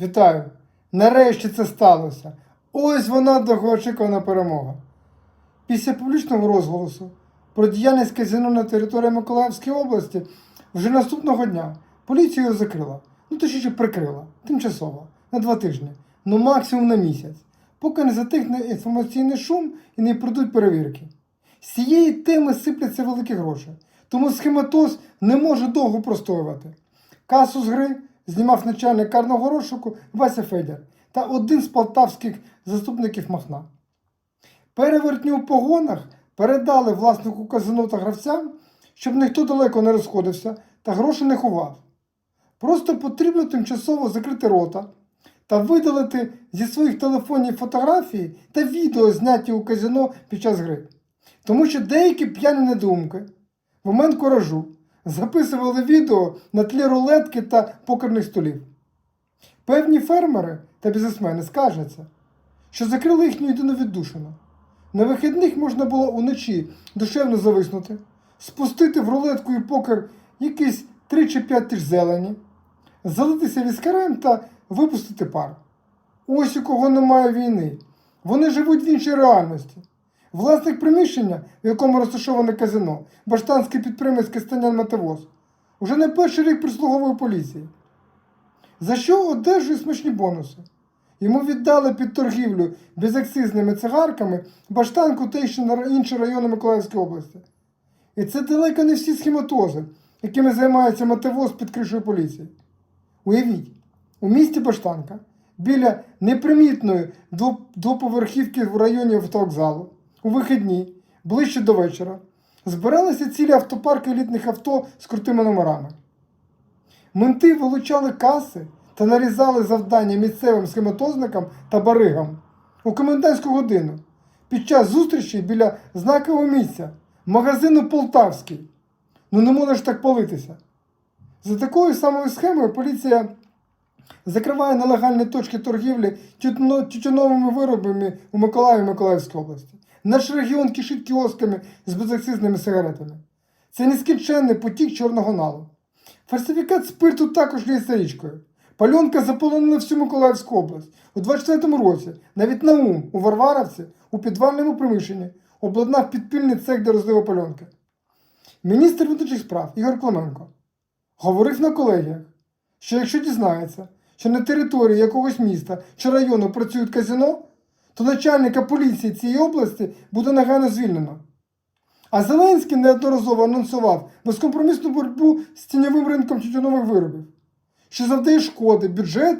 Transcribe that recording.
Вітаю! Нарешті це сталося. Ось вона довгоочікувана перемога. Після публічного розголосу про діяльність казино на території Миколаївської області вже наступного дня поліція його закрила. Ну, точніше, прикрила тимчасово на два тижні, ну максимум на місяць, поки не затихне інформаційний шум і не прийдуть перевірки. З цієї теми сипляться великі гроші, тому схематоз не може довго простоювати. Касу з гри знімав начальник карного розшуку Вася Федір та один з полтавських заступників Махна. Перевертні у погонах передали власнику казино та гравцям, щоб ніхто далеко не розходився та гроші не ховав. Просто потрібно тимчасово закрити рота та видалити зі своїх телефонів фотографії та відео, зняті у казино під час гри. Тому що деякі п'яні недумки момент коражу записували відео на тлі рулетки та покерних столів. Певні фермери та бізнесмени скаржаться, що закрили їхню єдину віддушину. На вихідних можна було уночі душевно зависнути, спустити в рулетку і покер якісь 3 чи 5 тисяч зелені, залитися віскарем та випустити пар. Ось у кого немає війни. Вони живуть в іншій реальності. Власник приміщення, в якому розташоване казино, баштанський підприємець Кастанян Матевоз, уже не перший рік прислуговує поліції. За що одержує смачні бонуси? Йому віддали під торгівлю безакцизними цигарками баштанку та інші райони Миколаївської області. І це далеко не всі схематози, якими займається мотивоз під кришою поліції. Уявіть, у місті Баштанка біля непримітної двоповерхівки в районі автовокзалу у вихідні, ближче до вечора, збиралися цілі автопарки елітних авто з крутими номерами. Менти вилучали каси та нарізали завдання місцевим схематозникам та баригам у комендантську годину під час зустрічі біля знакового місця магазину Полтавський. Ну не можеш так палитися. За такою самою схемою поліція закриває нелегальні точки торгівлі тютюновими виробами у Миколаєві Миколаївській області. Наш регіон кишить кіосками з безакцизними сигаретами. Це нескінченний потік чорного налу. Фальсифікат спирту також є річкою. Пальонка заполонила всю Миколаївську область. У 24-му році навіть Наум у Варваровці у підвальному приміщенні обладнав підпільний цех для розливу пальонки. Міністр внутрішніх справ Ігор Клименко говорив на колегіях, що якщо дізнається, що на території якогось міста чи району працюють казино, то начальника поліції цієї області буде негайно звільнено. А Зеленський неодноразово анонсував безкомпромісну боротьбу з тіньовим ринком тютюнових виробів, що завдає шкоди бюджету